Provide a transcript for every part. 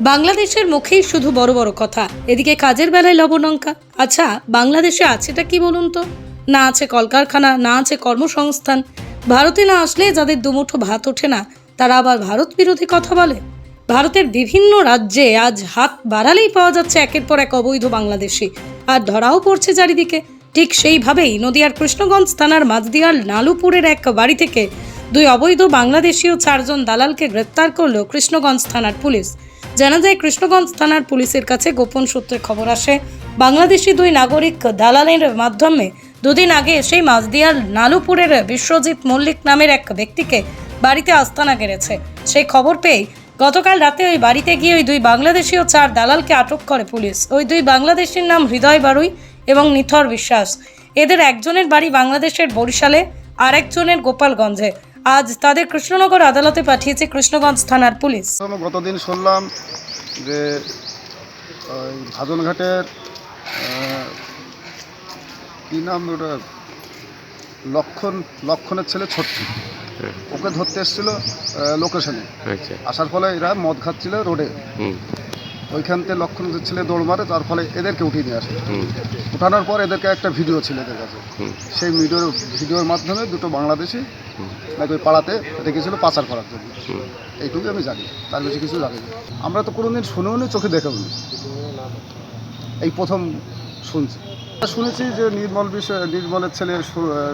বাংলাদেশের মুখেই শুধু বড় বড় কথা। এদিকে কাজের বেলায় লবণঙ্কা। আচ্ছা বাংলাদেশে আছেটা কি বলুন তো? না আছে কলকারখানা, না আছে কর্মসংস্থান। ভারতে না আসলে যাদের দুমুঠো ভাত ওঠে না, তারা আবার ভারত বিরোধী কথা বলে। ভারতের বিভিন্ন রাজ্যে আজ হাত বাড়ালেই পাওয়া যাচ্ছে একের পর এক অবৈধ বাংলাদেশি। আর ধরাও পড়ছে চারিদিকে। ঠিক সেইভাবেই নদিয়ার কৃষ্ণগঞ্জ থানার মাঝদিয়ার নালুপুরের এক বাড়ি থেকে দুই অবৈধ বাংলাদেশি ও চারজন দালালকে গ্রেপ্তার করল কৃষ্ণগঞ্জ থানার পুলিশ। জানা যায় কৃষ্ণগঞ্জ থানার পুলিশের কাছে গোপন সূত্রে খবর আসে, বাংলাদেশি দুই নাগরিক দালালের মাধ্যমে দুদিন আগে সেই মাঝদিয়ার নালুপুরের বিশ্বজিৎ মল্লিক নামের এক ব্যক্তিকে বাড়িতে আস্তানা গেড়েছে সেই খবর পেয়ে গতকাল রাতে ওই বাড়িতে গিয়ে ওই দুই বাংলাদেশি ও চার দালালকে আটক করে পুলিশ। ওই দুই বাংলাদেশির নাম হৃদয় বারুই এবং নিথর বিশ্বাস। এদের একজনের বাড়ি বাংলাদেশের বরিশালে আর একজনের গোপালগঞ্জে। আজ তাদের কৃষ্ণনগর আদালতে পাঠিয়েছে কৃষ্ণগঞ্জ থানার পুলিশ। গতদিন শুনলাম যে ওই ভাজনঘাটের কী নাম ওটা? লক্ষণ লক্ষণের ছেলে ছোট্টি ওকে ধরতে এসেছিল লোকেশনে। আচ্ছা আসার ফলে এরা মদ খাচ্ছিল রোডে। ওইখান থেকে লক্ষণের ছেলে দৌড় মারে তার ফলে এদেরকে উঠিয়ে নিয়ে আসে। উঠানোর পর এদেরকে একটা ভিডিও ছিল এদের কাছে। সেই ভিডিওর ভিডিওর মাধ্যমে দুটো বাংলাদেশি নাকি ওই পাড়াতে রেখেছিল পাচার করার জন্য। এইটুকু আমি জানি তার বেশি কিছু জানি না। আমরা তো কোনোদিন শুনেও নি চোখে দেখেও নি। এই প্রথম শুনছি। শুনেছি যে নির্মল বিষয় নির্মলের ছেলে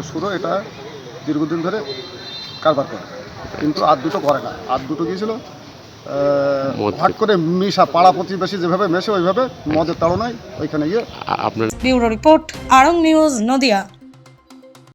সুরো এটা দীর্ঘদিন ধরে কারবার করে। কিন্তু আর দুটো করে না। আর দুটো গিয়েছিল হট করে মিশা পাড়া প্রতিবেশী যেভাবে মেশে ওইভাবে মদের তাড়নায় ওইখানে গিয়ে আপনার ব্যুরো রিপোর্ট আরং নিউজ নদিয়া।